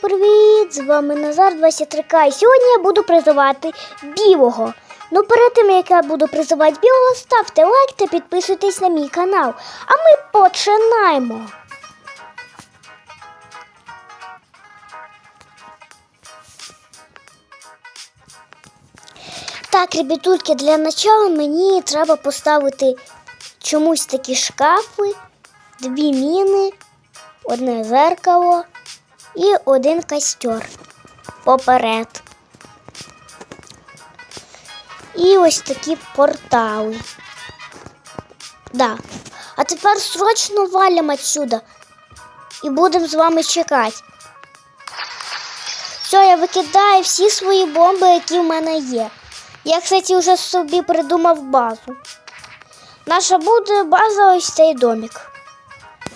привіт! З вами Назар 23К. І сьогодні я буду призивати білого. Ну, перед тим, як я буду призивати білого, ставте лайк та підписуйтесь на мій канал. А ми починаємо. Так, ребятульки, для начала мені треба поставити чомусь такі шкафи, дві міни, одне зеркало і один костер поперед. І ось такі портали. Да. А тепер срочно валимо отсюда і будемо з вами чекати. Все, я викидаю всі свої бомби, які в мене є. Я, кстати, вже собі придумав базу. Наша буде база ось цей домик.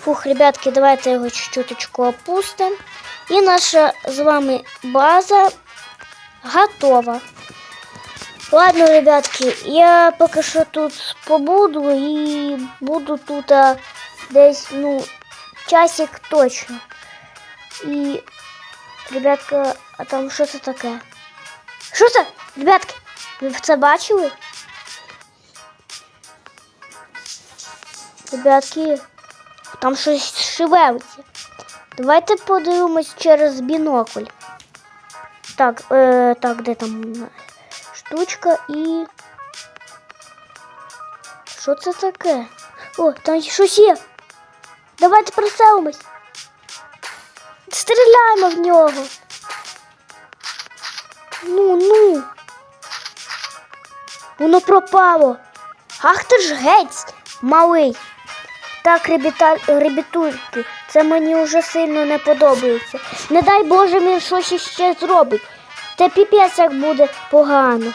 Фух, ребятки, давайте його чуть-чуточку опустимо. І наша з вами база готова. Ладно, ребятки, я поки що тут побуду і буду тут а, десь, ну, часик точно. І, ребятка, а там що це таке? Що це? Ребятки, ви це бачили? Ребятки, Там щось шевелиться. Давайте подивимось через бінокль. Так, е, так, де там штучка і. Що це таке? О, там щось є. Давайте приселимось. Стріляємо в нього. Ну, ну. Воно пропало. Ах ти ж гець, малий. Так, ребята, це мені вже сильно не подобається. Не дай Боже, він щось іще зробить. Це піпець як буде погано.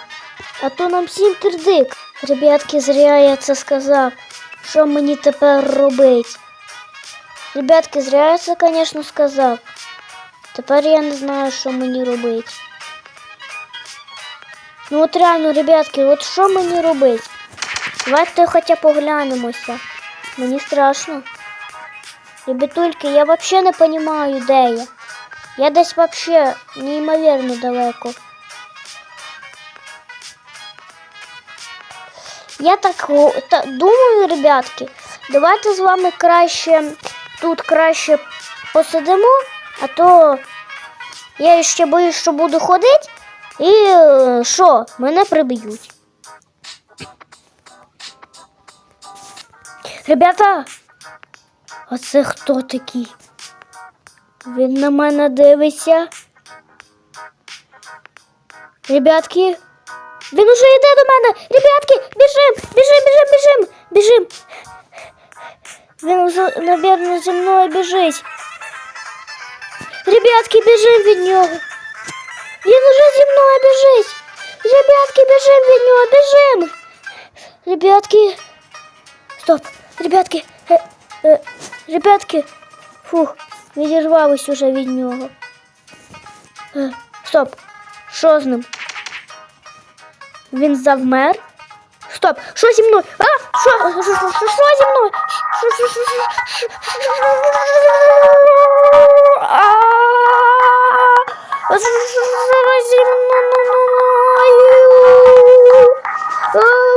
А то нам всім кирдик. Ребятки, зря я це сказав. Що мені тепер робить? Ребятки, зря я це, звісно, сказав. Тепер я не знаю, що мені робити. Ну от реально, ребятки, от що мені робити? Давайте хоча поглянемося. Мені страшно. Ребятульки, я вообще не понимаю, де я. Я десь вообще неймовірно далеко. Я так та, думаю, ребятки, давайте з вами краще тут краще посидимо, а то я ще боюсь, що буду ходити і е, що, мене приб'ють. Ребята, а це хто такий? Він на мене дивиться. Ребятки, він уже йде до мене. Ребятки, біжим, біжим, біжим, біжим, біжим. Він уже, напевно, зі мною біжить. Ребятки, біжим від нього. Він уже зі мною біжить. Ребятки, біжим від нього, біжим. Ребятки. Стоп, Ребятки, е, е, ребятки, фух, відірвались уже від нього. Е, стоп, що з ним? Він завмер. Стоп, що зі мною? А? Що? Що, що, що, що зі мною? Що, що, що, що, що, що,